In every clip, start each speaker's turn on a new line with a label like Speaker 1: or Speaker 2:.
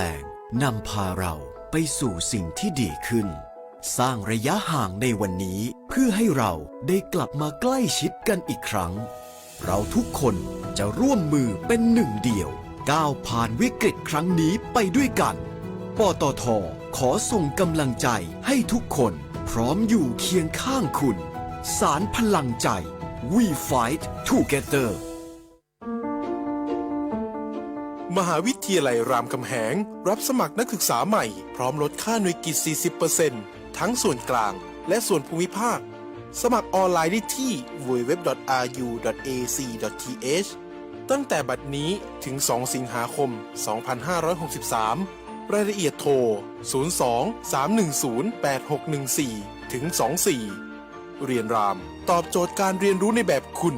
Speaker 1: ลงนำพาเราไปสู่สิ่งที่ดีขึ้น สร้างระยะห่างในวันนี้เพื่อให้เราได้กลับมาใกล้ชิดกันอีกครั้ง เราทุกคนจะร่วมมือเป็นหนึ่งเดียว ก้าวผ่านวิกฤตครั้งนี้ไปด้วยกัน ปตทขอส่งกำลังใจให้ทุกคนพร้อมอยู่เคียงข้างคุณ สารพลังใจ We Fight Together
Speaker 2: มหาวิทยาลัยรามคำแหง รับสมัครนักศึกษาใหม่ พร้อมลดค่าหน่วยกิจ 40%ทั้งส่วนกลางและส่วนภูมิภาค สมัครออนไลน์ได้ที่ www.ru.ac.th ตั้งแต่บัดนี้ถึง 2 สิงหาคม 2563 รายละเอียดโทร 02 310 8614 ถึง 24 เรียนราม ตอบโจทย์การเรียนรู้ในแบบคุณ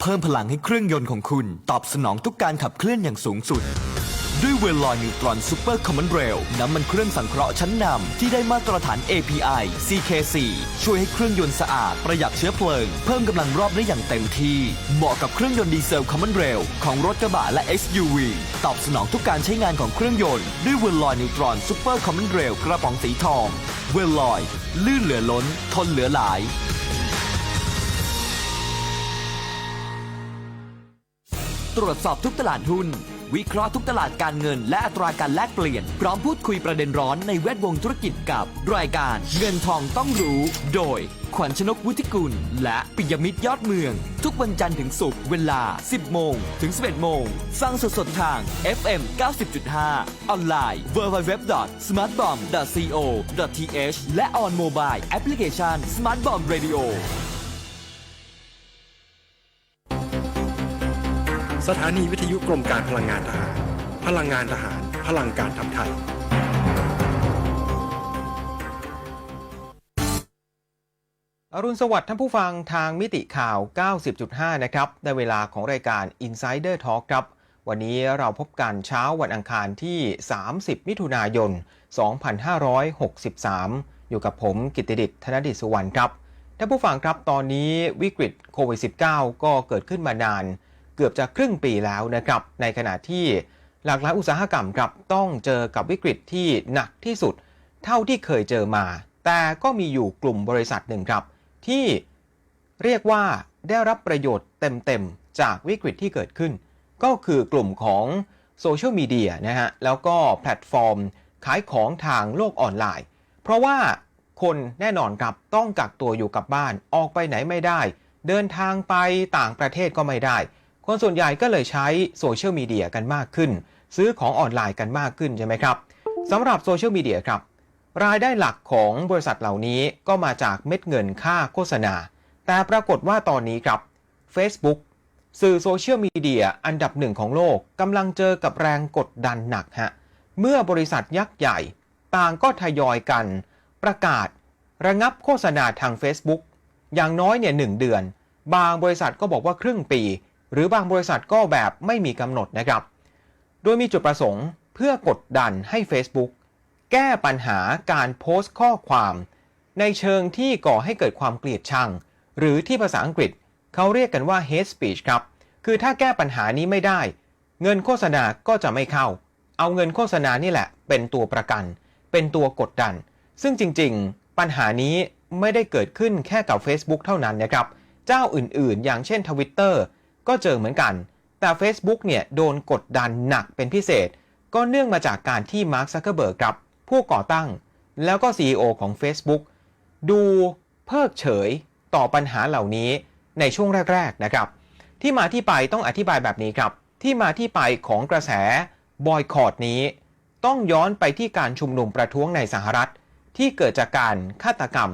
Speaker 3: เพิ่มพลังให้เครื่องยนต์ของคุณ ตอบสนองทุกการขับเคลื่อนอย่างสูงสุด ด้วยเวลลอยนิวตรอนซูเปอร์คอมมอนเรลน้ำมันเครื่องสังเคราะห์ชั้นนำที่ได้มาตรฐาน API CK4 ช่วยให้เครื่องยนต์สะอาด ประหยัดเชื้อเพลิง เพิ่มกำลังรอบได้อย่างเต็มที่ เหมาะกับเครื่องยนต์ดีเซลคอมมอนเรลของรถกระบะและ SUV ตอบสนองทุกการใช้งานของเครื่องยนต์ด้วยเวลลอยนิวตรอนซูเปอร์คอมมอนเรลกระป๋องสีทอง เวลลอยลื่นเหลือล้น ทนเหลือหลาย ตรวจสอบทุกตลาดหุ้น วิเคราะห์ทุกตลาดการเงิน และอัตราการแลกเปลี่ยน พร้อมพูดคุยประเด็นร้อนในแวดวงธุรกิจกับ รายการเงินทองต้องรู้ โดย ขวัญชนกวุฒิกุล และปิยมิตรยอดเมือง ทุกวันจันทร์ถึงศุกร์เวลา 10 โมง ถึง 11 โมงฟังสดๆทาง FM 90.5 ออนไลน์ www.smartbomb.co.th และ on mobile application Smart Bomb Radio
Speaker 2: สถานีวิทยุกรมการพลังงานทหาร พลังงานทหาร พลังการทำไทย
Speaker 4: อรุณสวัสดิ์ท่านผู้ฟังทางมิติข่าว 90.5 นะครับ ในเวลาของรายการ Insider Talk ครับ วันนี้เราพบกันเช้าวันอังคารที่ 30 มิถุนายน 2563 อยู่กับผมกิตติดิษฐ์ธนดิษฐ์สุวรรณครับ ท่านผู้ฟังครับตอนนี้วิกฤตโควิด -19 ก็เกิดขึ้นมานาน เกือบจะครึ่งปีแล้วนะครับ ในขณะที่หลากหลายอุตสาหกรรมครับต้องเจอกับวิกฤตที่หนักที่สุด เท่าที่เคยเจอมา แต่ก็มีอยู่กลุ่มบริษัทหนึ่งครับ ที่เรียกว่าได้รับประโยชน์เต็มๆ จากวิกฤตที่เกิดขึ้น ก็คือกลุ่มของโซเชียลมีเดียนะฮะ แล้วก็แพลตฟอร์ม ขายของทางโลกออนไลน์ เพราะว่าคนแน่นอนครับต้องกักตัวอยู่กับบ้านออกไปไหนไม่ได้ เดินทางไปต่างประเทศก็ไม่ได้ คนส่วนใหญ่ก็เลยใช้โซเชียลมีเดียกันมากขึ้น ซื้อของออนไลน์กันมากขึ้นใช่ไหมครับสำหรับโซเชียลมีเดียครับรายได้หลักของบริษัทเหล่านี้ก็มาจากเม็ดเงินค่าโฆษณา แต่ปรากฏว่าตอนนี้ครับ Facebook สื่อโซเชียลมีเดียอันดับหนึ่งของโลกกำลังเจอกับแรงกดดันหนักฮะเมื่อบริษัทยักษ์ใหญ่ ต่างก็ทยอยกัน ประกาศ ระงับโฆษณาทาง Facebook อย่างน้อยเนี่ยหนึ่งเดือน บางบริษัทก็บอกว่าครึ่งปี หรือบางบริษัทก็แบบไม่มีกำหนดนะครับ โดยมีจุดประสงค์เพื่อกดดันให้ Facebook แก้ปัญหาการโพสต์ข้อความ ในเชิงที่ก่อให้เกิดความเกลียดชัง หรือที่ภาษาอังกฤษเขาเรียกกันว่า hate speech ครับ คือถ้าแก้ปัญหานี้ไม่ได้ เงินโฆษณาก็จะไม่เข้า เอาเงินโฆษณานี่แหละ เป็นตัวประกัน เป็นตัวกดดัน ซึ่งจริงๆ ปัญหานี้ไม่ได้เกิดขึ้นแค่กับ Facebook เท่านั้นนะครับ เจ้าอื่นๆ อย่างเช่น Twitter ก็เจอเหมือนกัน แต่ Facebook เนี่ยโดนกดดันหนักเป็นพิเศษ ก็เนื่องมาจากการที่มาร์คซักเคอร์เบิร์กครับ ผู้ก่อตั้ง แล้วก็ CEO ของ Facebook ดูเพิกเฉยต่อปัญหาเหล่านี้ในช่วงแรก ๆ นะครับ ที่มาที่ไปต้องอธิบายแบบนี้ครับ ที่มาที่ไปของกระแสบอยคอรดนี้ ต้องย้อนไปที่การชุมนุมประท้วงในสหรัฐ ที่เกิดจากการฆาตกรรม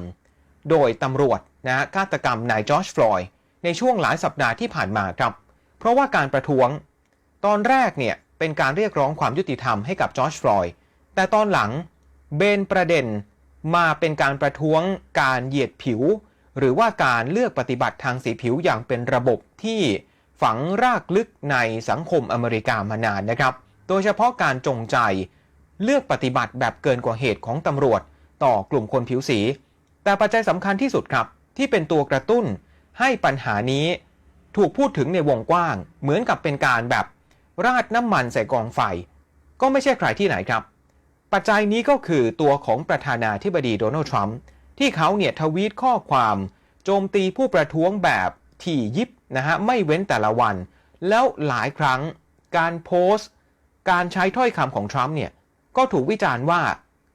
Speaker 4: โดยตำรวจนะฆาตกรรมนายจอร์จฟลอยด์ ในช่วงหลายสัปดาห์ที่ผ่านมาครับ เพราะว่าการประท้วง ตอนแรกเนี่ยเป็นการเรียกร้องความยุติธรรมให้กับจอร์จฟลอยด์แต่ตอนหลังเบนประเด็นมาเป็นการประท้วงการเหยียดผิว หรือว่าการเลือกปฏิบัติทางสีผิวอย่างเป็นระบบที่ฝังรากลึกในสังคมอเมริกามานานนะครับ โดยเฉพาะการจงใจเลือกปฏิบัติแบบเกินกว่าเหตุของตำรวจ ต่อกลุ่มคนผิวสี แต่ปัจจัยสำคัญที่สุดครับ ที่เป็นตัวกระตุ้น ให้ปัญหานี้ถูกพูดถึงในวงกว้าง เหมือนกับเป็นการแบบราดน้ำมันใส่กองไฟ ก็ไม่ใช่ใครที่ไหนครับ ปัจจัยนี้ก็คือตัวของประธานาธิบดีโดนัลด์ทรัมป์ที่เขาเนี่ยทวีตข้อความโจมตีผู้ประท้วงแบบถี่ยิบนะฮะไม่เว้นแต่ละวัน แล้วหลายครั้งการโพสต์ การใช้ถ้อยคำของทรัมป์เนี่ยก็ถูกวิจารณ์ว่า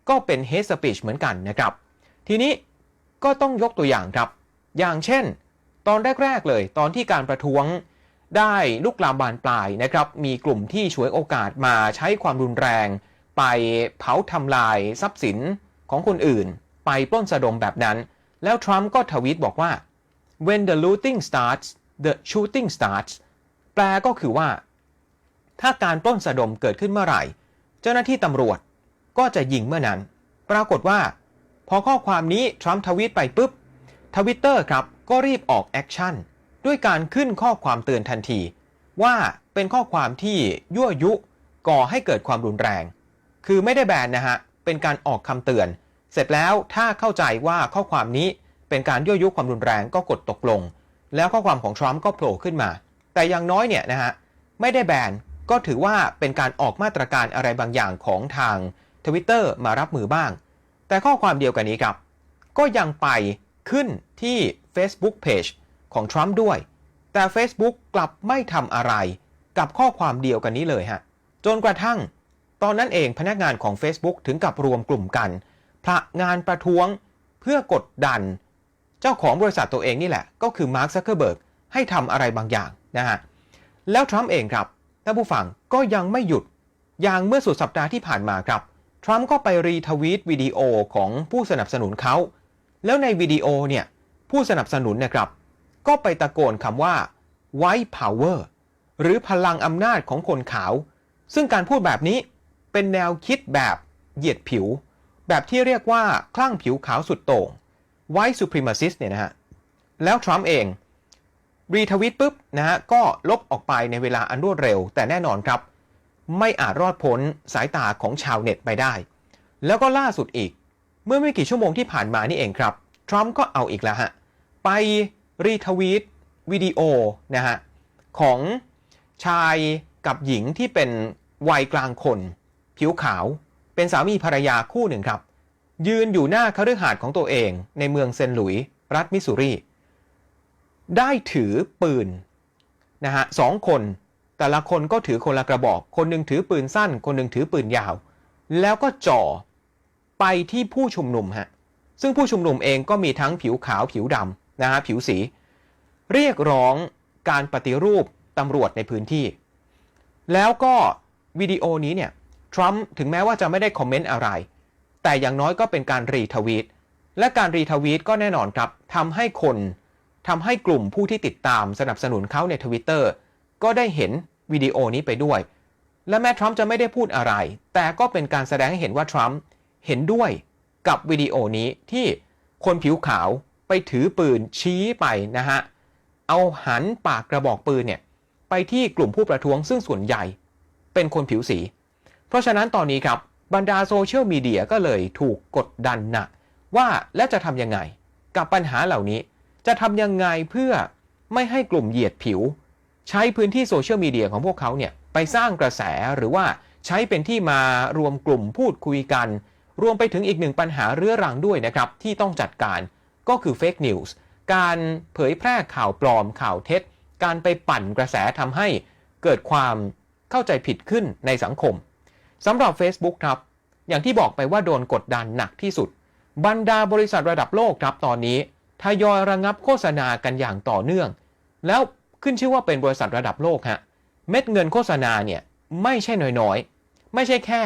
Speaker 4: ก็เป็น hate speech เหมือนกันนะครับ ทีนี้ก็ต้องยกตัวอย่างครับ อย่างเช่น ตอนแรก ๆ เลย ตอนที่การประท้วงได้ลุกลามบานปลายนะครับ มีกลุ่มที่ฉวยโอกาสมาใช้ความรุนแรง ไปเผาทำลายทรัพย์สินของคนอื่น ไปปล้นสะดมแบบนั้น แล้วทรัมป์ก็ทวีตบอกว่า when the looting starts the shooting starts แปลก็คือว่า ถ้าการปล้นสะดมเกิดขึ้นเมื่อไหร่ เจ้าหน้าที่ตำรวจก็จะยิงเมื่อนั้น ปรากฏว่า พอข้อความนี้ทรัมป์ทวีตไปปุ๊บทวิตเตอร์ครับ ก็รีบออกแอคชั่นด้วยการขึ้นข้อความเตือนทันที ว่าเป็นข้อความที่ยั่วยุก่อให้เกิดความรุนแรง คือไม่ได้แบนนะฮะ เป็นการออกคำเตือน เสร็จแล้วถ้าเข้าใจว่าข้อความนี้เป็นการยั่วยุความรุนแรงก็กดตกลง แล้วข้อความของทรัมป์ก็โผล่ขึ้นมา แต่อย่างน้อยเนี่ยนะฮะไม่ได้แบนก็ถือว่าเป็นการออกมาตรการอะไรบางอย่างของทางทวิตเตอร์มารับมือบ้าง แต่ข้อความเดียวกันนี้ครับ ก็ยังไปขึ้นที่ Facebook Page ของทรัมป์ด้วย แต่ Facebook กลับไม่ทำอะไรกับข้อความเดียวกันนี้เลยฮะ จนกระทั่ง ตอนนั้นเองพนักงานของ Facebook ถึงกับรวมกลุ่มกันพระงานประท้วงเพื่อกดดัน เจ้าของบริษัทตัวเองนี่แหละ ก็คือมาร์คซักเคอร์เบิร์กให้ทำอะไรบางอย่างนะฮะ แล้วทรัมป์เองครับท่านผู้ฟังก็ยังไม่หยุด อย่างเมื่อสุดสัปดาห์ที่ผ่านมาครับ ทรัมป์ก็ไปรีทวีตวิดีโอของผู้สนับสนุนเขา แล้วในวิดีโอเนี่ย ผู้สนับสนุนนะครับ ก็ไปตะโกนคำว่า white power หรือพลังอำนาจของคนขาว ซึ่งการพูดแบบนี้เป็นแนวคิดแบบเหยียดผิว แบบที่เรียกว่าคลั่งผิวขาวสุดโต่ง white supremacist เนี่ยนะฮะ แล้วทรัมป์เองรีทวิตปุ๊บนะฮะก็ลบออกไปในเวลาอันรวดเร็ว แต่แน่นอนครับ ไม่อาจรอดพ้นสายตาของชาวเน็ตไปได้ แล้วก็ล่าสุดอีก เมื่อไม่กี่ชั่วโมงที่ผ่านมานี่เองครับ ทรัมป์ก็เอาอีกแล้วฮะ ไปรีทวีตวิดีโอนะฮะของชายกับหญิงที่เป็นวัยกลางคน ผิวขาว เป็นสามีภรรยาคู่หนึ่งครับ ยืนอยู่หน้าคฤหาสน์ของตัวเองในเมืองเซนต์หลุยส์รัฐมิสซูรีได้ถือปืนนะฮะสองคน แต่ละคนก็ถือคนละกระบอก คนหนึ่งถือปืนสั้น คนหนึ่งถือปืนยาว แล้วก็จ่อไปที่ผู้ชุมนุมฮะซึ่งผู้ชุมนุมเองก็มีทั้งผิวขาวผิวดำ นะฮะผิวสี เรียกร้องการปฏิรูปตำรวจในพื้นที่ แล้วก็วิดีโอนี้เนี่ยทรัมป์ถึงแม้ว่าจะไม่ได้คอมเมนต์อะไร แต่อย่างน้อยก็เป็นการรีทวีตและการรีทวีตก็แน่นอนครับทำให้คนทำให้กลุ่มผู้ที่ติดตามสนับสนุนเขาในทวิตเตอร์ก็ได้เห็นวิดีโอนี้ไปด้วย และแม้ทรัมป์จะไม่ได้พูดอะไร แต่ก็เป็นการแสดงให้เห็นว่าทรัมป์เห็นด้วยกับวิดีโอนี้ที่คนผิวขาว ไปถือปืนชี้ไปนะฮะเอาหันปากกระบอกปืนเนี่ยไปที่กลุ่มผู้ประท้วงซึ่งส่วนใหญ่เป็นคนผิวสี เพราะฉะนั้นตอนนี้ครับบรรดาโซเชียลมีเดียก็เลยถูกกดดันหนักว่าและจะทำยังไง กับปัญหาเหล่านี้จะทำยังไงเพื่อไม่ให้กลุ่มเหยียดผิว ใช้พื้นที่โซเชียลมีเดียของพวกเขาเนี่ยไปสร้างกระแสหรือว่าใช้เป็นที่มารวมกลุ่มพูดคุยกัน รวมไปถึงอีกหนึ่งปัญหาเรื้อรังด้วยนะครับที่ต้องจัดการ ก็คือเฟกนิวส์การเผยแพร่ข่าวปลอมข่าวเท็จ การไปปั่นกระแสทำให้เกิดความเข้าใจผิดขึ้นในสังคมสำหรับ Facebook ครับ อย่างที่บอกไปว่าโดนกดดันหนักที่สุด บรรดาบริษัทระดับโลกครับตอนนี้ทยอยระงับโฆษณากันอย่างต่อเนื่อง แล้วขึ้นชื่อว่าเป็นบริษัทระดับโลกฮะเม็ดเงินโฆษณาเนี่ยไม่ใช่น้อยๆ ไม่ใช่แค่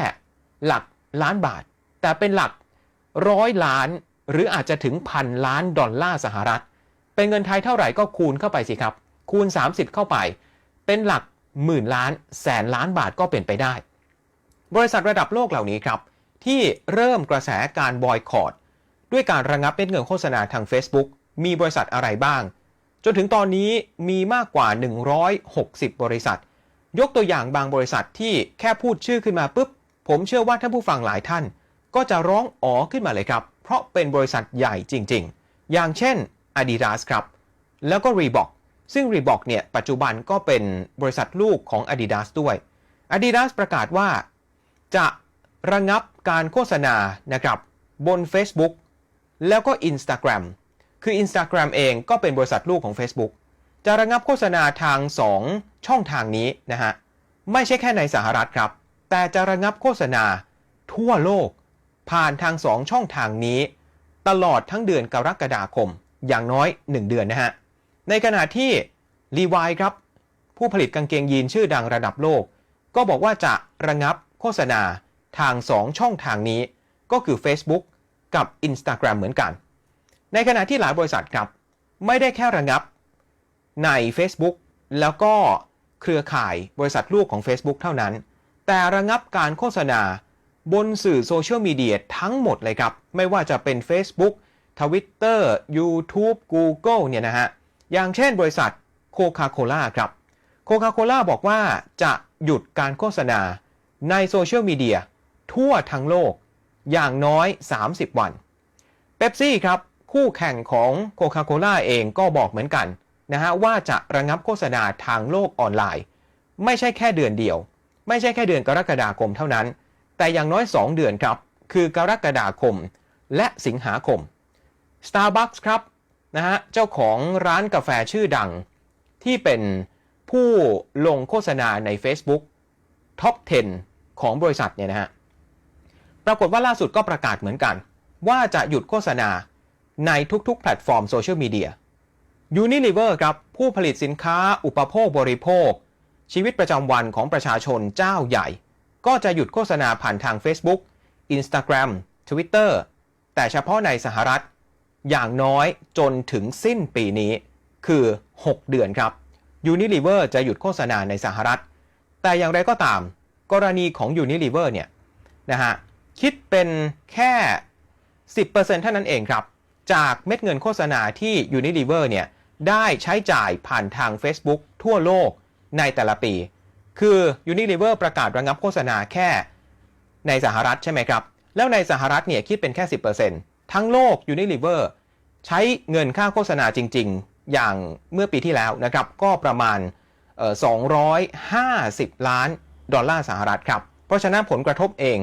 Speaker 4: หลักล้านบาท แต่เป็นหลักร้อยล้าน หรืออาจจะถึงพันล้านดอลลาร์สหรัฐ เป็นเงินไทยเท่าไหร่ก็คูณเข้าไปสิครับ คูณ 30 เข้าไป เป็นหลักหมื่นล้านแสนล้านบาทก็เป็นไปได้ บริษัทระดับโลกเหล่านี้ครับ ที่เริ่มกระแสการบอยคอรดด้วยการระงับเม็ดเงินโฆษณาทาง Facebook มีบริษัทอะไรบ้าง จนถึงตอนนี้มีมากกว่า 160 บริษัท ยกตัวอย่างบางบริษัทที่แค่พูดชื่อขึ้นมาปุ๊บผมเชื่อว่าท่านผู้ฟังหลายท่าน ก็จะร้องอ๋อขึ้นมาเลยครับ เพราะเป็นบริษัทใหญ่จริง ๆ อย่างเช่น Adidas ครับ แล้วก็ Reebok ซึ่ง Reebok เนี่ยปัจจุบันก็เป็นบริษัทลูกของ Adidas ด้วย Adidas ประกาศว่า จะระงับการโฆษณานะครับบน Facebook แล้วก็ Instagram คือ Instagram เองก็เป็นบริษัทลูกของ Facebook จะระงับโฆษณาทาง 2 ช่องทางนี้นะฮะ ไม่ใช่แค่ในสหรัฐครับ แต่จะระงับโฆษณาทั่วโลก ผ่านทาง 2 ช่องทางนี้ ตลอดทั้งเดือนกรกฎาคม อย่างน้อย 1 เดือนนะฮะ ในขณะที่ Levi ครับ ผู้ผลิตกางเกงยีนชื่อดังระดับโลก ก็บอกว่าจะระงับโฆษณาทาง 2 ช่องทางนี้ ก็คือ Facebook กับ Instagram เหมือนกัน ในขณะที่หลายบริษัทครับ ไม่ได้แค่ระงับใน Facebook แล้วก็เครือข่ายบริษัทลูกของ Facebook เท่านั้น แต่ระงับการโฆษณา บนสื่อโซเชียลมีเดียทั้งหมดเลยครับ ไม่ว่าจะเป็น Facebook Twitter YouTube Google เนี่ยนะฮะ อย่างเช่นบริษัทโคคาโคล่าครับโคคาโคล่าบอกว่าจะหยุดการโฆษณาในโซเชียลมีเดียทั่วทั้งโลกอย่างน้อย 30 วันเบปซี่ครับ คู่แข่งของโคคาโคล่าเองก็บอกเหมือนกันนะฮะว่าจะระงับโฆษณาทางโลกออนไลน์ ไม่ใช่แค่เดือนเดียว ไม่ใช่แค่เดือนกรกฎาคมเท่านั้น แต่อย่างน้อย 2 เดือนครับ คือกรกฎาคมและสิงหาคม Starbucks ครับนะฮะเจ้าของร้านกาแฟชื่อดัง ที่เป็นผู้ลงโฆษณาใน Facebook ท็อป10 ของบริษัทเนี่ยนะฮะปรากฏว่าล่าสุดก็ประกาศเหมือนกัน ว่าจะหยุดโฆษณาในทุกๆ แพลตฟอร์มโซเชียลมีเดีย Unilever ครับผู้ผลิตสินค้าอุปโภคบริโภค ชีวิตประจำวันของประชาชนเจ้าใหญ่ ก็จะหยุดโฆษณาผ่านทาง Facebook Instagram Twitter แต่เฉพาะในสหรัฐ อย่างน้อยจนถึงสิ้นปีนี้ คือ 6 เดือนครับ Unilever จะหยุดโฆษณาในสหรัฐ แต่อย่างไรก็ตาม กรณีของ Unilever เนี่ยนะฮะคิดเป็นแค่ 10%เท่านั้นเองครับ จากเม็ดเงินโฆษณาที่ Unilever เนี่ยได้ใช้จ่ายผ่านทาง Facebook ทั่วโลกในแต่ละปี คือ Unilever ประกาศระงับโฆษณาแค่ในสหรัฐใช่ไหมครับ แล้วในสหรัฐเนี่ยคิดเป็นแค่ 10%ทั้งโลก Unilever ใช้เงินค่าโฆษณาจริง ๆ อย่างเมื่อปีที่แล้วนะครับ ก็ประมาณเอ่อ250 ล้านดอลลาร์สหรัฐครับ เพราะฉะนั้นผลกระทบเอง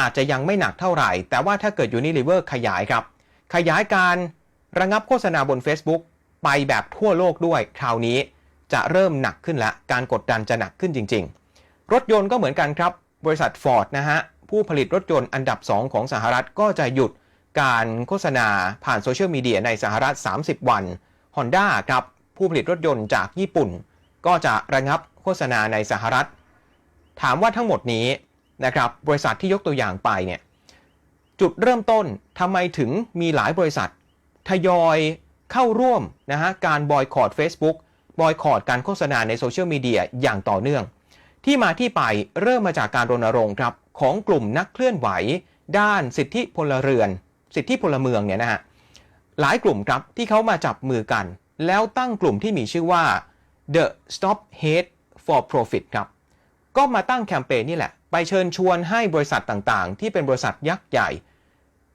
Speaker 4: อาจจะยังไม่หนักเท่าไหร่ แต่ว่าถ้าเกิด Unilever ขยายครับ ขยายการระงับโฆษณาบน Facebook ไปแบบทั่วโลกด้วยคราวนี้ จะเริ่มหนักขึ้นละ การกดดันจะหนักขึ้นจริง ๆ รถยนต์ก็เหมือนกันครับ บริษัท Ford นะฮะ ผู้ผลิตรถยนต์อันดับ 2 ของสหรัฐก็จะหยุดการโฆษณาผ่านโซเชียลมีเดียในสหรัฐ 30 วัน Honda ครับ ผู้ผลิตรถยนต์จากญี่ปุ่น ก็จะระงับโฆษณาในสหรัฐ ถามว่าทั้งหมดนี้นะครับบริษัทที่ยกตัวอย่างไปเนี่ยจุดเริ่มต้นทำไมถึงมีหลายบริษัท ทยอยเข้าร่วมนะฮะการบอยคอรด Facebook บอยคอรดการโฆษณาในโซเชียลมีเดียอย่างต่อเนื่อง ที่มาที่ไปเริ่มมาจากการรณรงค์ครับของกลุ่มนักเคลื่อนไหว ด้านสิทธิพลเรือน สิทธิพลเมืองเนี่ยนะฮะหลายกลุ่มครับที่เขามาจับมือกัน แล้วตั้งกลุ่มที่มีชื่อว่า The Stop Hate for Profit ครับก็มาตั้งแคมเปญนี่แหละ ไปเชิญชวนให้บริษัทต่างๆ ที่เป็นบริษัทยักษ์ใหญ่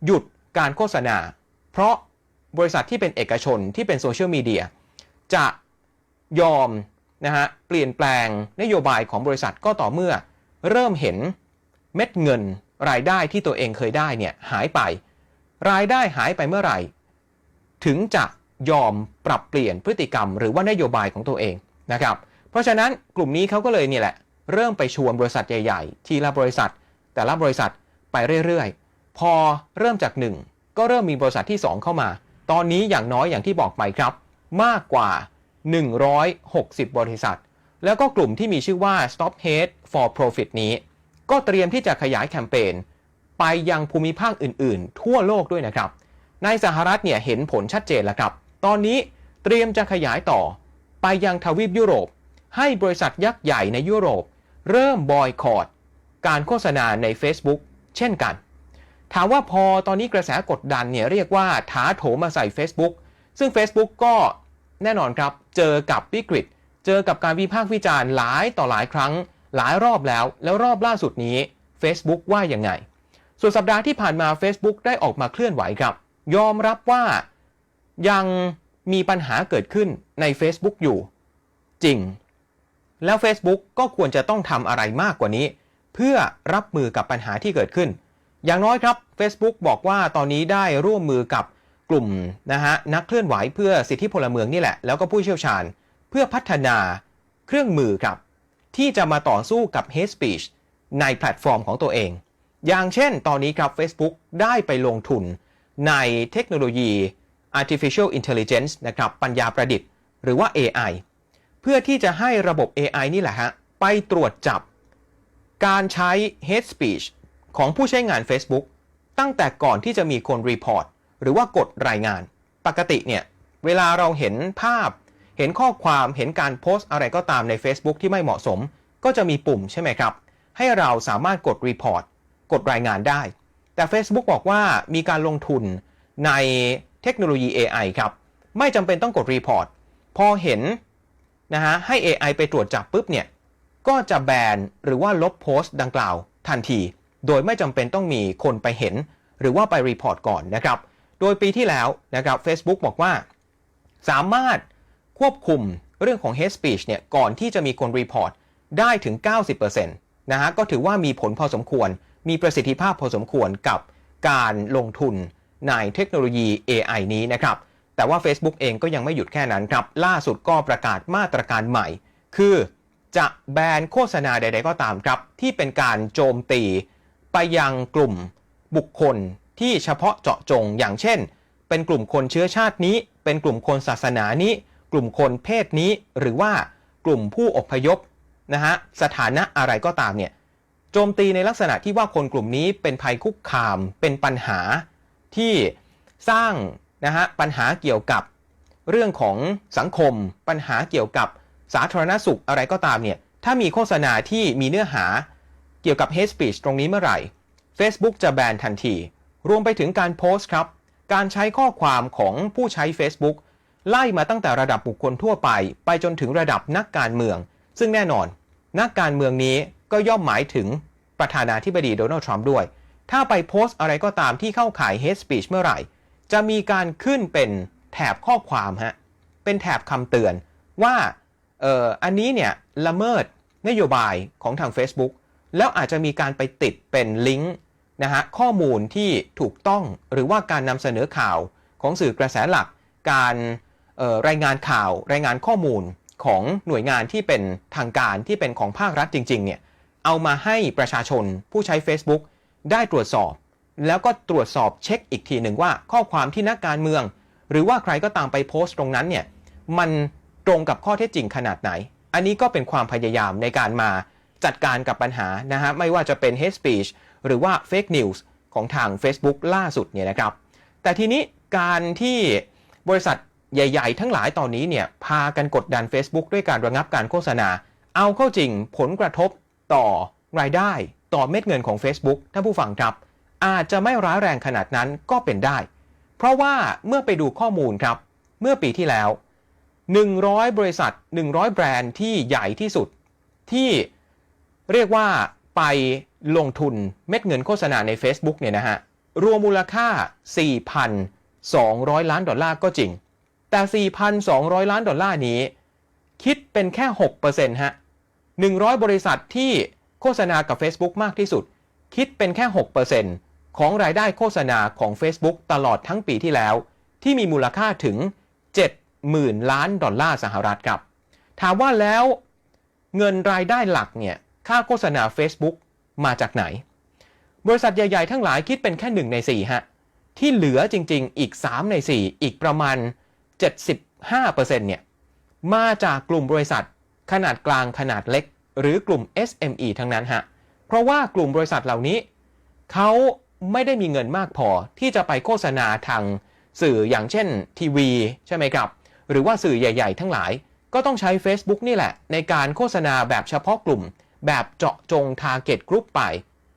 Speaker 4: หยุดการโฆษณา เพราะบริษัทที่เป็นเอกชนที่เป็นโซเชียลมีเดียจะ ยอมนะฮะเปลี่ยนแปลงนโยบายของบริษัทก็ต่อเมื่อ เริ่มเห็นเม็ดเงินรายได้ที่ตัวเองเคยได้เนี่ยหายไป รายได้หายไปเมื่อไหร่ ถึงจะยอมปรับเปลี่ยนพฤติกรรม หรือว่านโยบายของตัวเองนะครับ เพราะฉะนั้นกลุ่มนี้เขาก็เลยเนี่ยแหละเริ่มไปชวนบริษัทใหญ่ๆ ทีละบริษัท แต่ละบริษัทไปเรื่อยๆ พอเริ่มจาก 1 ก็เริ่มมีบริษัทที่ 2 เข้ามา ตอนนี้อย่างน้อยอย่างที่บอกไปครับ มากกว่า 160 บริษัท แล้วก็กลุ่มที่มีชื่อว่า Stop Hate for Profit นี้ ก็เตรียมที่จะขยายแคมเปญไปยังภูมิภาคอื่นๆ ทั่วโลกด้วยนะครับ ในสหรัฐเนี่ยเห็นผลชัดเจนแล้วครับ ตอนนี้เตรียมจะขยายต่อ ไปยังทวีปยุโรป ให้บริษัทยักษ์ใหญ่ในยุโรป เริ่มบอยคอรดการโฆษณาใน Facebook เช่นกัน ถามว่าพอตอนนี้กระแสกดดันเนี่ยเรียกว่าถาโถมมาใส่ Facebook ซึ่ง Facebook ก็ แน่นอนครับเจอกับวิกฤต เจอกับการวิพากษ์วิจารณ์หลายต่อหลายครั้ง หลายรอบแล้ว แล้วรอบล่าสุดนี้ Facebook ว่ายังไง ส่วนสัปดาห์ที่ผ่านมา Facebook ได้ออกมาเคลื่อนไหวครับ ยอมรับว่ายังมีปัญหาเกิดขึ้นใน Facebook อยู่ จริง แล้ว Facebook ก็ควรจะต้องทำอะไรมากกว่านี้ เพื่อรับมือกับปัญหาที่เกิดขึ้น อย่างน้อยครับ Facebook บอกว่าตอนนี้ได้ร่วมมือกับ กลุ่มนะฮะนักเคลื่อนไหวเพื่อสิทธิพลเมืองนี่แหละ แล้วก็ผู้เชี่ยวชาญเพื่อพัฒนาเครื่องมือครับ ที่จะมาต่อสู้กับ hate speech ในแพลตฟอร์มของตัวเอง อย่างเช่นตอนนี้ครับ Facebook ได้ไปลงทุนในเทคโนโลยี artificial intelligence นะครับปัญญาประดิษฐ์ หรือว่า AI เพื่อที่จะให้ระบบ AI นี่แหละฮะ ไปตรวจจับ การใช้ hate speech ของผู้ใช้งาน Facebook ตั้งแต่ก่อนที่จะมีคนรีพอร์ต หรือว่ากดรายงาน ปกติเนี่ยเวลาเราเห็นภาพ เห็นข้อความเห็นการโพสต์อะไรก็ตามใน Facebook ที่ไม่เหมาะสม ก็จะมีปุ่มใช่ไหมครับ ให้เราสามารถกดรีพอร์ตกดรายงานได้ แต่ Facebook บอกว่ามีการลงทุนในเทคโนโลยี AI ครับ ไม่จำเป็นต้องกดรีพอร์ตพอเห็นนะฮะให้ AI ไปตรวจจับปุ๊บเนี่ยก็จะแบนหรือว่าลบโพสต์ดังกล่าวทันที โดยไม่จำเป็นต้องมีคนไปเห็น หรือว่าไปรีพอร์ตก่อนนะครับ โดยปีที่แล้วนะครับ Facebook บอกว่า สามารถควบคุมเรื่องของ hate speech เนี่ยก่อนที่จะมีคนรีพอร์ตได้ถึง 90%นะฮะก็ถือว่ามีผลพอสมควร มีประสิทธิภาพพอสมควรกับการลงทุนในเทคโนโลยี AI นี้นะครับ แต่ว่า Facebook เองก็ยังไม่หยุดแค่นั้นครับ ล่าสุดก็ประกาศมาตรการใหม่ คือจะแบนโฆษณาใด ๆ ก็ตามครับ ที่เป็นการโจมตีไปยังกลุ่มบุคคล ที่เฉพาะเจาะจงอย่างเช่น เป็นกลุ่มคนเชื้อชาตินี้ เป็นกลุ่มคนศาสนานี้ กลุ่มคนเพศนี้ หรือว่ากลุ่มผู้อพยพนะฮะสถานะอะไรก็ตามเนี่ยโจมตีในลักษณะที่ว่าคนกลุ่มนี้เป็นภัยคุกคาม เป็นปัญหาที่สร้างนะฮะปัญหาเกี่ยวกับเรื่องของสังคม ปัญหาเกี่ยวกับสาธารณสุขอะไรก็ตามเนี่ยถ้ามีโฆษณาที่มีเนื้อหาเกี่ยวกับ hate speech ตรงนี้เมื่อไหร่ Facebook จะแบนทันที รวมไปถึงการโพสต์ครับ การใช้ข้อความของผู้ใช้ Facebook ไล่มาตั้งแต่ระดับบุคคลทั่วไป ไปจนถึงระดับนักการเมือง ซึ่งแน่นอน นักการเมืองนี้ก็ย่อมหมายถึงประธานาธิบดีโดนัลด์ทรัมป์ด้วย ถ้าไปโพสต์อะไรก็ตามที่เข้าข่าย hate speech เมื่อไหร่ จะมีการขึ้นเป็นแถบข้อความฮะ เป็นแถบคำเตือนว่าเอออันนี้เนี่ยละเมิดนโยบายของทาง Facebook แล้วอาจจะมีการไปติดเป็นลิงก์ นะฮะข้อมูลที่ถูกต้องหรือว่าการนำเสนอข่าวของสื่อกระแสหลัก การรายงานข่าวรายงานข้อมูลของหน่วยงานที่เป็นทางการที่เป็นของภาครัฐจริงๆเนี่ยเอามาให้ประชาชนผู้ใช้ Facebook ได้ตรวจสอบ แล้วก็ตรวจสอบเช็คอีกทีหนึ่งว่าข้อความที่นักการเมือง หรือว่าใครก็ตามไปโพสต์ตรงนั้นเนี่ยมันตรงกับข้อเท็จจริงขนาดไหน อันนี้ก็เป็นความพยายามในการมาจัดการกับปัญหานะฮะไม่ว่าจะเป็น hate speech หรือว่า fake news ของทาง Facebook ล่าสุดเนี่ยนะครับ แต่ทีนี้การที่บริษัทใหญ่ ๆ ทั้งหลายตอนนี้เนี่ยพากันกดดัน Facebook ด้วยการระงับการโฆษณา เอาเข้าจริงผลกระทบต่อรายได้ต่อเม็ดเงินของ Facebook ท่านผู้ฟังครับ อาจจะไม่ร้ายแรงขนาดนั้นก็เป็นได้ เพราะว่าเมื่อไปดูข้อมูลครับ เมื่อปีที่แล้ว 100 บริษัท 100 แบรนด์ที่ใหญ่ที่สุดที่เรียกว่าไป ลงทุนเม็ดเงินโฆษณาใน Facebook เนี่ยนะฮะรวมมูลค่า 4,200 ล้านดอลลาร์ก็จริง แต่ 4,200 ล้านดอลลาร์นี้ คิดเป็นแค่ 6%ฮะ 100 บริษัทที่โฆษณากับ Facebook มากที่สุด คิดเป็นแค่ 6%ของรายได้โฆษณาของ Facebook ตลอดทั้งปีที่แล้ว ที่มีมูลค่าถึง 70,000 ล้านดอลลาร์สหรัฐครับ ถามว่าแล้วเงินรายได้หลักเนี่ยค่าโฆษณา Facebook มาจากไหน บริษัทใหญ่ๆ ทั้งหลายคิดเป็นแค่ 1 ใน4ฮะที่เหลือจริงๆ อีก 3 ใน 4 อีกประมาณ 75%เนี่ยมาจากกลุ่มบริษัทขนาดกลางขนาดเล็ก หรือกลุ่ม SME ทั้งนั้นฮะเพราะว่ากลุ่มบริษัทเหล่านี้เขาไม่ได้มีเงินมากพอที่จะไปโฆษณาทางสื่ออย่างเช่นทีวีใช่ไหมครับ หรือว่าสื่อใหญ่ ๆ ทั้งหลาย ก็ต้องใช้ Facebook นี่แหละ ในการโฆษณาแบบเฉพาะกลุ่ม แบบเจาะจง Target Group ไป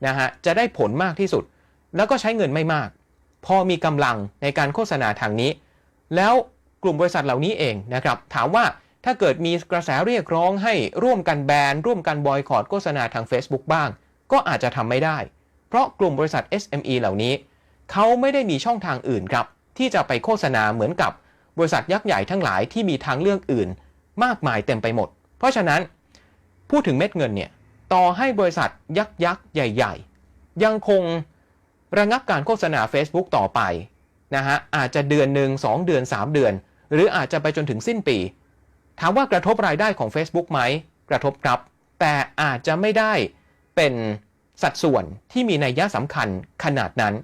Speaker 4: นะฮะจะได้ผลมากที่สุด แล้วก็ใช้เงินไม่มาก พอมีกำลังในการโฆษณาทางนี้ แล้วกลุ่มบริษัทเหล่านี้เองนะครับถามว่าถ้าเกิดมีกระแสเรียกร้องให้ร่วมกันแบนร่วมกันบอยคอรดโฆษณาทาง Facebook บ้าง ก็อาจจะทำไม่ได้ เพราะกลุ่มบริษัท SME เหล่านี้ เขาไม่ได้มีช่องทางอื่นครับ ที่จะไปโฆษณาเหมือนกับบริษัทยักษ์ใหญ่ทั้งหลายที่มีทางเลือกอื่น มากมายเต็มไปหมด เพราะฉะนั้น พูดถึงเม็ดเงินเนี่ยต่อให้บริษัทยักษ์ยักษ์ใหญ่ ๆ ยังคงระงับการโฆษณา Facebook ต่อไปนะฮะอาจจะเดือนหนึ่ง2 เดือน 3 เดือน หรืออาจจะไปจนถึงสิ้นปี ถามว่ากระทบรายได้ของ Facebook ไหมกระทบครับ แต่อาจจะไม่ได้เป็นสัดส่วนที่มีนัยยะสำคัญขนาดนั้น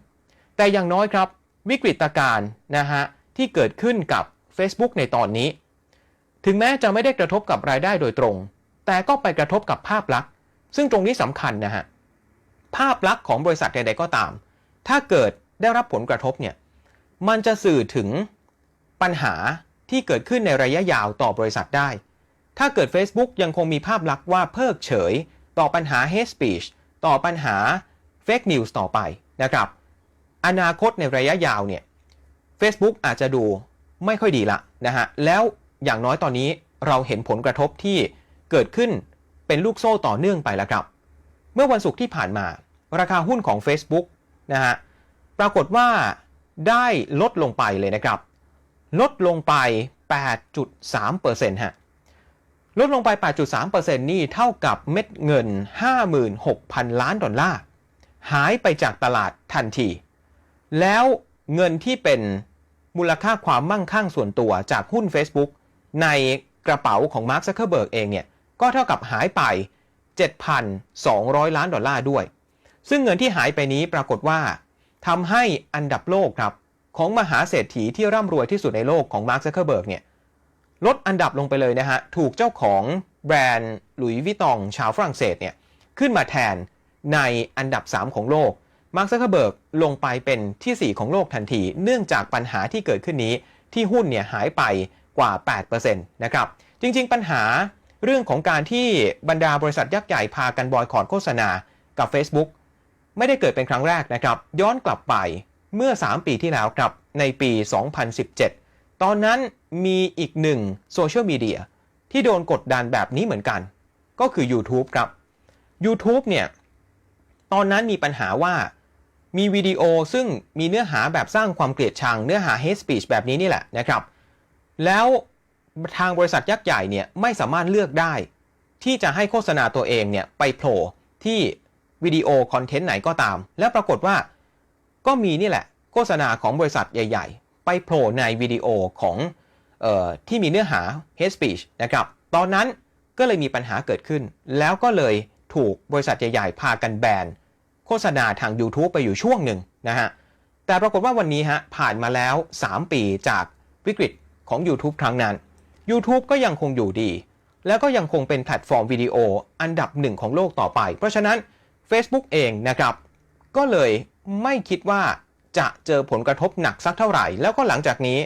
Speaker 4: แต่อย่างน้อยครับ วิกฤตการณ์นะฮะที่เกิดขึ้นกับ Facebook ในตอนนี้ ถึงแม้จะไม่ได้กระทบกับรายได้โดยตรง แต่ก็ไปกระทบกับภาพลักษณ์ ซึ่งตรงนี้สำคัญนะฮะ ภาพลักษณ์ของบริษัทใด ๆ ก็ตาม ถ้าเกิดได้รับผลกระทบเนี่ย มันจะสื่อถึงปัญหาที่เกิดขึ้นในระยะยาวต่อบริษัทได้ ถ้าเกิด Facebook ยังคงมีภาพลักษณ์ว่าเพิกเฉย ต่อปัญหา hate speech ต่อปัญหา fake news ต่อไปนะครับ อนาคตในระยะยาวเนี่ย Facebook อาจจะดูไม่ค่อยดีละนะฮะ แล้วอย่างน้อยตอนนี้เราเห็นผลกระทบที่ เกิดขึ้นเป็นลูกโซ่ต่อเนื่องไปแล้วครับ เมื่อวันศุกร์ที่ผ่านมา ราคาหุ้นของ Facebook นะฮะปรากฏว่าได้ลดลงไปเลยนะครับ ลดลงไป 8.3%ฮะลดลงไป 8.3%นี่เท่ากับเม็ดเงิน 56,000 ล้านดอลลาร์ หายไปจากตลาดทันที แล้วเงินที่เป็นมูลค่าความมั่งคั่งส่วนตัวจากหุ้น Facebook ในกระเป๋าของมาร์คซักเคอร์เบิร์กเองเนี่ย ก็เท่ากับหายไป 7,200 ล้านดอลลาร์ด้วย ซึ่งเงินที่หายไปนี้ปรากฏว่าทำให้อันดับโลกครับของมหาเศรษฐีที่ร่ำรวยที่สุดในโลกของมาร์คซักเคอร์เบิร์กเนี่ยลดอันดับลงไปเลยนะฮะ ถูกเจ้าของแบรนด์หลุยส์วิตองชาวฝรั่งเศสเนี่ยขึ้นมาแทนในอันดับ 3 ของโลก มาร์คซักเคอร์เบิร์กลงไปเป็นที่ 4 ของโลกทันที เนื่องจากปัญหาที่เกิดขึ้นนี้ที่หุ้นเนี่ยหายไปกว่า 8%นะครับ จริงๆ ปัญหา เรื่องของการที่บรรดาบริษัทยักษ์ใหญ่พากันบอยคอรโฆษณากับ Facebook ไม่ได้เกิดเป็นครั้งแรกนะครับ ย้อนกลับไปเมื่อ 3 ปีที่แล้วครับ ในปี 2017 ตอนนั้นมีอีกหนึ่งโซเชียลมีเดียที่โดนกดดันแบบนี้เหมือนกัน ก็คือ YouTube ครับ YouTube เนี่ย ตอนนั้นมีปัญหาว่ามีวิดีโอซึ่งมีเนื้อหาแบบสร้างความเกลียดชัง เนื้อหา hate speech แบบนี้นี่แหละนะครับ แล้ว ทางบริษัทยักษ์ใหญ่เนี่ยไม่สามารถเลือกได้ ที่จะให้โฆษณาตัวเองเนี่ยไปโผล่ที่วิดีโอคอนเทนต์ไหนก็ตาม แล้วปรากฏว่าก็มีนี่แหละ โฆษณาของบริษัทใหญ่ ๆ ไปโผล่ในวิดีโอของออที่มีเนื้อหา hate speech นะครับ ตอนนั้นก็เลยมีปัญหาเกิดขึ้น แล้วก็เลยถูกบริษัทใหญ่ ๆ พากันแบนโฆษณาทาง YouTube ไปอยู่ช่วงหนึ่งนะฮะ แต่ปรากฏว่าวันนี้ฮะผ่านมาแล้ว 3 ปีจากวิกฤตของ YouTube ครั้งนั้น YouTube ก็ยังคงอยู่ดี แล้วก็ยังคงเป็นแพลตฟอร์มวิดีโออันดับหนึ่งของโลกต่อไป เพราะฉะนั้น Facebook เองนะครับ ก็เลยไม่คิดว่าจะเจอผลกระทบหนักสักเท่าไหร่ แล้วก็หลังจากนี้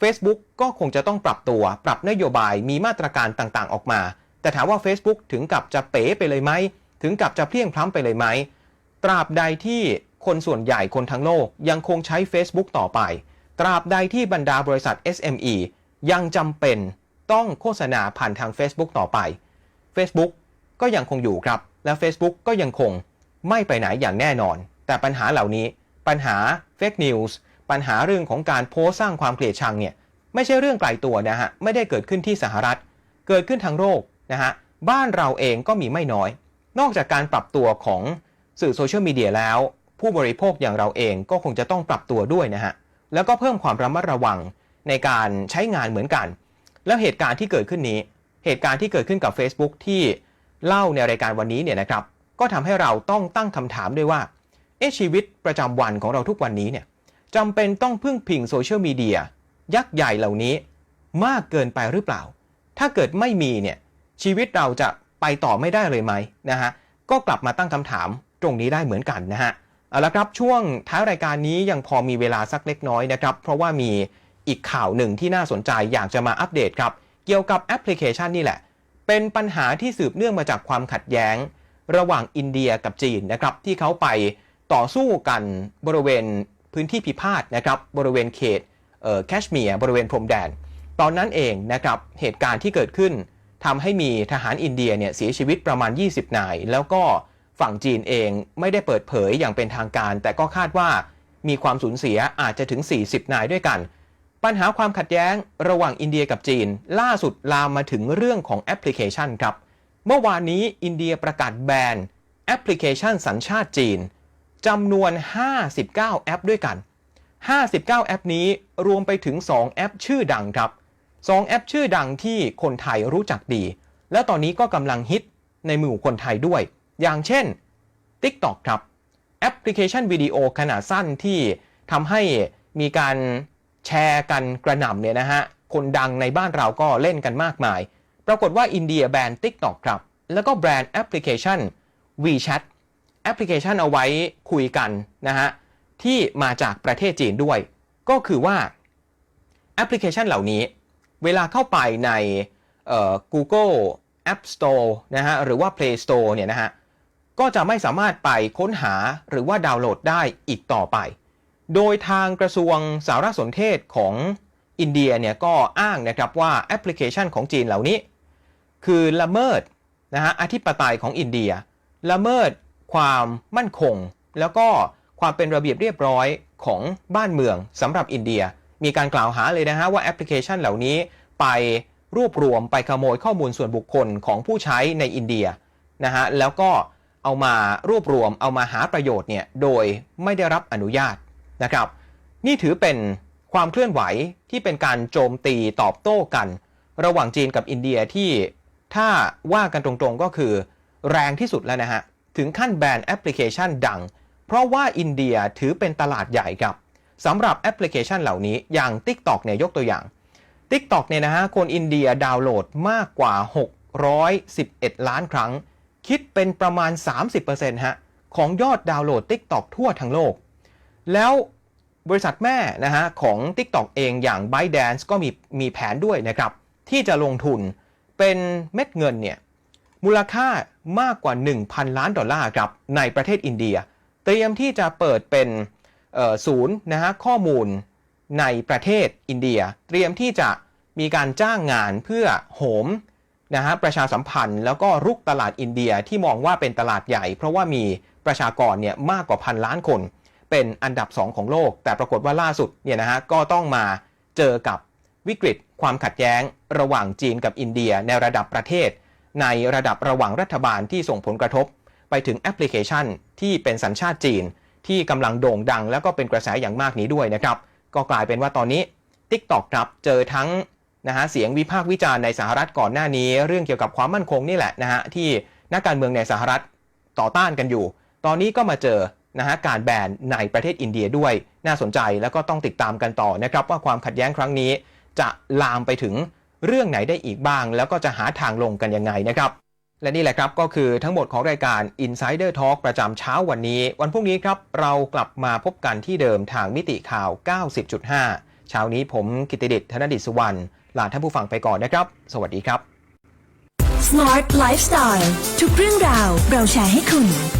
Speaker 4: Facebook ก็คงจะต้องปรับตัว ปรับนโยบายมีมาตรการต่างๆ ออกมา แต่ถามว่า Facebook ถึงกับจะเป๋ไปเลยไหม ถึงกับจะเพลียงพล้ำไปเลยไหม ตราบใดที่คนส่วนใหญ่คนทั้งโลกยังคงใช้ Facebook ต่อไป ตราบใดที่บรรดาบริษัท SME ยังจำเป็นต้องโฆษณาผ่านทาง Facebook ต่อไป Facebook ก็ยังคงอยู่ครับ และ Facebook ก็ยังคงไม่ไปไหนอย่างแน่นอน แต่ปัญหาเหล่านี้ ปัญหา Fake News ปัญหาเรื่องของการโพสสร้างความเกลียดชังเนี่ยไม่ใช่เรื่องไกลตัวนะฮะ ไม่ได้เกิดขึ้นที่สหรัฐ เกิดขึ้นทั้งโลกนะฮะ บ้านเราเองก็มีไม่น้อย นอกจากการปรับตัวของสื่อโซเชียลมีเดียแล้ว ผู้บริโภคอย่างเราเองก็คงจะต้องปรับตัวด้วยนะฮะ แล้วก็เพิ่มความระมัดระวัง ในการใช้งานเหมือนกัน แล้วเหตุการณ์ที่เกิดขึ้นนี้ เหตุการณ์ที่เกิดขึ้นกับ Facebook ที่เล่าในรายการวันนี้เนี่ยนะครับ ก็ทำให้เราต้องตั้งคำถามด้วยว่า เอะชีวิตประจำวันของเราทุกวันนี้เนี่ยจำเป็นต้องพึ่งพิงโซเชียลมีเดียยักษ์ใหญ่เหล่านี้มากเกินไปหรือเปล่า ถ้าเกิดไม่มีเนี่ยชีวิตเราจะไปต่อไม่ได้เลยไหมนะฮะ ก็กลับมาตั้งคำถามตรงนี้ได้เหมือนกันนะฮะ เอาละครับช่วงท้ายรายการนี้ยังพอมีเวลาสักเล็กน้อยนะครับ เพราะว่ามี อีกข่าวหนึ่งที่น่าสนใจอยากจะมาอัปเดตครับ เกี่ยวกับแอปพลิเคชันนี่แหละ เป็นปัญหาที่สืบเนื่องมาจากความขัดแย้ง ระหว่างอินเดียกับจีนนะครับ ที่เขาไปต่อสู้กันบริเวณพื้นที่พิพาทนะครับ บริเวณเขตเออแคชเมียร์บริเวณพรมแดน ตอนนั้นเองนะครับเหตุการณ์ที่เกิดขึ้นทำให้มีทหารอินเดียเนี่ยเสียชีวิตประมาณ 20 นาย แล้วก็ฝั่งจีนเองไม่ได้เปิดเผยอย่างเป็นทางการ แต่ก็คาดว่ามีความสูญเสียอาจจะถึง 40 นายด้วยกัน ปัญหาความขัดแย้งระหว่างอินเดียกับจีน ล่าสุดลามมาถึงเรื่องของแอปพลิเคชันครับ เมื่อวานนี้อินเดียประกาศแบนแอปพลิเคชันสัญชาติจีนจำนวน 59 แอปด้วยกัน 59 แอปนี้รวมไปถึง 2 แอปชื่อดังครับ 2 แอปชื่อดังที่คนไทยรู้จักดี และตอนนี้ก็กำลังฮิตในหมู่คนไทยด้วย อย่างเช่น TikTok ครับ แอปพลิเคชันวิดีโอขนาดสั้นที่ทำให้มีการ แชร์กันกระหน่ำเนี่ยนะฮะ คนดังในบ้านเราก็เล่นกันมากมาย ปรากฏว่าอินเดียแบน TikTok ครับ แล้วก็แบรนด์แอปพลิเคชัน WeChat แอปพลิเคชันเอาไว้คุยกันนะฮะ ที่มาจากประเทศจีนด้วย ก็คือว่าแอปพลิเคชันเหล่านี้ เวลาเข้าไปในเอ่อ Google App Store นะฮะ หรือว่า Play Store เนี่ยนะฮะ ก็จะไม่สามารถไปค้นหาหรือว่าดาวน์โหลดได้อีกต่อไป โดยทางกระทรวงสารสนเทศของอินเดียเนี่ยก็อ้างนะครับว่าแอปพลิเคชันของจีนเหล่านี้ คือละเมิดนะฮะอธิปไตยของอินเดีย ละเมิดความมั่นคง แล้วก็ความเป็นระเบียบเรียบร้อยของบ้านเมืองสำหรับอินเดีย มีการกล่าวหาเลยนะฮะว่าแอปพลิเคชันเหล่านี้ไปรวบรวมไปขโมยข้อมูลส่วนบุคคลของผู้ใช้ในอินเดียนะฮะแล้วก็เอามารวบรวมเอามาหาประโยชน์เนี่ยโดยไม่ได้รับอนุญาต นะครับ นี่ถือเป็นความเคลื่อนไหวที่เป็นการโจมตีตอบโต้กัน ระหว่างจีนกับอินเดียที่ถ้าว่ากันตรงๆก็คือ แรงที่สุดแล้วนะฮะ ถึงขั้นแบนแอปพลิเคชันดัง เพราะว่าอินเดียถือเป็นตลาดใหญ่ครับสำหรับแอปพลิเคชันเหล่านี้อย่าง TikTok เนี่ยยกตัวอย่าง TikTok เนี่ยนะฮะคนอินเดียดาวน์โหลดมากกว่า 611 ล้านครั้ง คิดเป็นประมาณ 30%ฮะของยอดดาวน์โหลด TikTok ทั่วทั้งโลก แล้วบริษัทแม่นะฮะของ TikTok เองอย่าง ByteDance ก็มีมีแผนด้วยนะครับ ที่จะลงทุนเป็นเม็ดเงินเนี่ยมูลค่ามากกว่า 1,000 ล้านดอลลาร์ครับในประเทศอินเดีย เตรียมที่จะเปิดเป็นศูนย์นะฮะข้อมูลในประเทศอินเดีย เตรียมที่จะมีการจ้างงานเพื่อโหมนะฮะประชาสัมพันธ์แล้วก็รุกตลาดอินเดียที่มองว่าเป็นตลาดใหญ่ เพราะว่ามีประชากรเนี่ยมากกว่าพันล้านคน เป็นอันดับ 2 ของโลก แต่ปรากฏว่าล่าสุดเนี่ยนะฮะก็ต้องมาเจอกับวิกฤตความขัดแย้งระหว่างจีนกับอินเดียในระดับประเทศ ในระดับระหว่างรัฐบาลที่ส่งผลกระทบ ไปถึงแอปพลิเคชันที่เป็นสัญชาติจีน ที่กำลังโด่งดัง แล้วก็เป็นกระแสอย่างมากนี้ด้วยนะครับ ก็กลายเป็นว่าตอนนี้ TikTok ครับเจอทั้งนะฮะเสียงวิพากษ์วิจารณ์ในสหรัฐก่อนหน้านี้ เรื่องเกี่ยวกับความมั่นคงนี่แหละนะฮะที่นักการเมืองในสหรัฐต่อต้านกันอยู่ ตอนนี้ก็มาเจอ นะฮะการแบนในประเทศอินเดียด้วยน่าสนใจแล้วก็ต้องติดตามกันต่อนะครับว่าความขัดแย้งครั้งนี้ จะลามไปถึงเรื่องไหนได้อีกบ้าง แล้วก็จะหาทางลงกันยังไงนะครับและนี่แหละครับก็คือทั้งหมดของรายการ Insider Talk ประจำเช้าวันนี้ วันพรุ่งนี้ครับเรากลับมาพบกันที่เดิมทางมิติข่าว 90.5 เช้านี้ผมกิติเดชธนดิษฐ์สุวรรณลาท่านผู้ฟังไปก่อนนะครับ สวัสดีครับ
Speaker 5: Smart Lifestyle ทุกเรื่องราวเราแชร์ให้คุณ